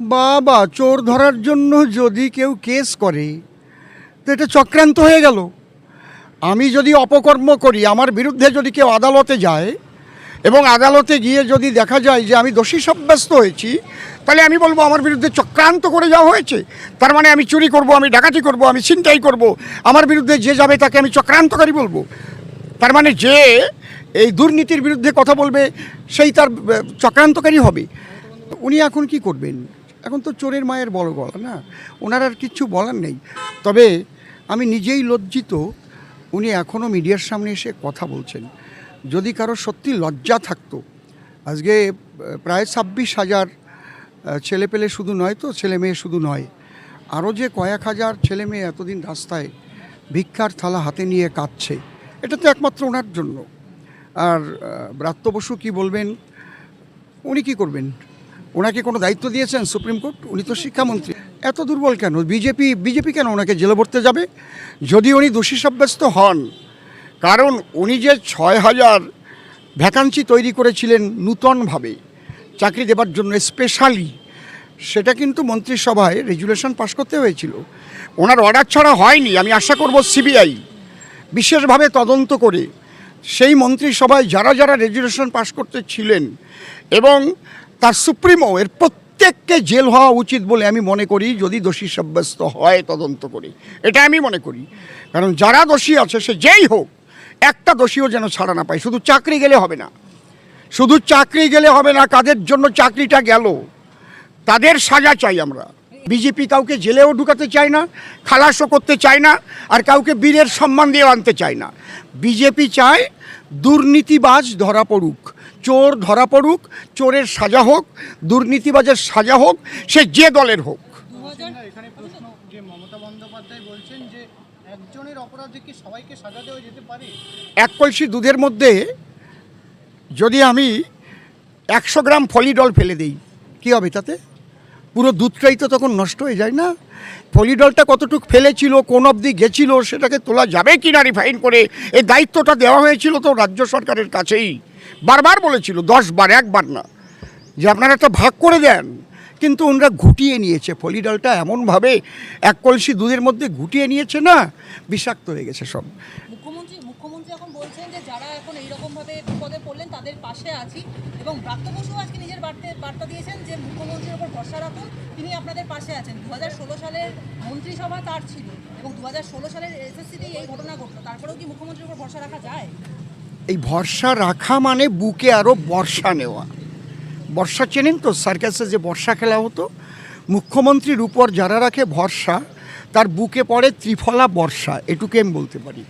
বাবা, চোর ধরার জন্য যদি কেউ কেস করে, তো এটা চক্রান্ত হয়ে গেল। আমি যদি অপকর্ম করি, আমার বিরুদ্ধে যদি কেউ আদালতে যায় এবং আদালতে গিয়ে যদি দেখা যায় যে আমি দোষী সাব্যস্ত হয়েছি, তাহলে আমি বলব আমার বিরুদ্ধে চক্রান্ত করে যাওয়া হয়েছে। তার মানে আমি চুরি করব, আমি ডাকাতি করব, আমি ছিনতাই করব, আমার বিরুদ্ধে যে যাবে তাকে আমি চক্রান্তকারী বলব। তার মানে যে এই দুর্নীতির বিরুদ্ধে কথা বলবে, সেই তার চক্রান্তকারী হবে। উনি এখন কি করবেন? এখন তো চোরের মায়ের বড় গলা, না? ওনার আর কিচ্ছু বলার নেই। তবে আমি নিজেই লজ্জিত উনি এখনও মিডিয়ার সামনে এসে কথা বলছেন। যদি কারও সত্যি লজ্জা থাকতো, আজকে প্রায় ছাব্বিশ হাজার ছেলে পেলে শুধু নয় তো, ছেলে মেয়ে শুধু নয় আরও যে কয়েক হাজার ছেলে মেয়ে এতদিন রাস্তায় ভিক্ষার থালা হাতে নিয়ে কাঁদছে, এটা তো একমাত্র ওনার জন্য। আর ব্রাত্য বসু কী বলবেন? উনি কী করবেন? ওনাকে কোনো দায়িত্ব দিয়েছেন সুপ্রিম কোর্ট? উনি তো শিক্ষামন্ত্রী। এত দুর্বল কেন? বিজেপি বিজেপি কেন ওনাকে জেলে ভরতে যাবে? যদি উনি দোষী সাব্যস্ত হন, কারণ উনি যে ছয় হাজার ভ্যাকান্সি তৈরি করেছিলেন নূতনভাবে, চাকরি দেবার জন্য স্পেশালি সেটা কিন্তু মন্ত্রিসভায় রেজুলেশন পাশ করতে হয়েছিল। ওনার অর্ডার ছাড়া হয়নি, আমি আশা করব সিবিআই বিশেষভাবে তদন্ত করে সেই মন্ত্রিসভায় যারা যারা রেজুলেশন পাশ করতে ছিলেন এবং তার সুপ্রিমো, এর প্রত্যেককে জেল হওয়া উচিত বলে আমি মনে করি, যদি দোষী সাব্যস্ত হয়, তদন্ত করে। এটা আমি মনে করি। কারণ যারা দোষী আছে, সে যেই হোক, একটা দোষীও যেন ছাড়া না পায়। শুধু চাকরি গেলে হবে না। শুধু চাকরি গেলে হবে না, কাদের জন্য চাকরিটা গেল? তাদের সাজা চাই আমরা। বিজেপি কাউকে জেলেও ঢুকাতে চায় না, খালাসও করতে চায় না, আর কাউকে বীরের সম্মান দিয়ে আনতে চায় না। বিজেপি চায় দুর্নীতিবাজ ধরা পড়ুক। চোর ধরা পড়ুক চোরের সাজা হোক দুর্নীতিবাজের সাজা হোক সে যে দলের হোক। না, এখানে প্রশ্ন যে মমতা বন্দ্যোপাধ্যায় বলছেন যে একজনের অপরাধে কি সবাইকে সাজা দেওয়া যেতে পারে? এক কলসি দুধের মধ্যে যদি আমি একশো গ্রাম ফলিডল ফেলে দিই কী হবে তাতে? পুরো দুধটাই তো তখন নষ্ট হয়ে যায় না? ফলিডলটা কতটুকু ফেলেছিল কোন অবধি গেছিল সেটাকে তোলা যাবে কি না রিফাইন করে? এই দায়িত্বটা দেওয়া হয়েছিল তো রাজ্য সরকারের কাছেই। বারবার বলেছিল দশ বার একবার না। যে আপনারা একটা ভাগ করে দেন। কিন্তু ওনারা ঘুটিয়ে নিয়েছে। ফলিডলটা এমনভাবে এক কলসি দুধের মধ্যে ঘুটিয়ে নিয়েছে না, বিষাক্ত হয়ে গেছে সব। মুখ্যমন্ত্রী মুখ্যমন্ত্রী এখন বলছেন যে যারা এখন এইরকম ভাবে বিপদে পড়লেন, তাদের পাশে আছি। এবং আজকে নিজের বার্তে দিয়েছেন যে মুখ্যমন্ত্রীর ওপর ভরসা তিনি আপনাদের পাশে আছেন। সালের তার ছিল এবং সালের এই ঘটনা ঘটলো। তারপরেও কি মুখ্যমন্ত্রীর উপর ভরসা রাখা যায়? এই ভরসা রাখা মানে বুকে আরও বর্ষা নেওয়া। বর্ষা চেনেন তো? সার্কাসে যে বর্ষা খেলা হতো, মুখ্যমন্ত্রীর উপর যারা রাখে ভরসা, তার বুকে পড়ে ত্রিফলা বর্ষা এটুকু আমি বলতে পারি।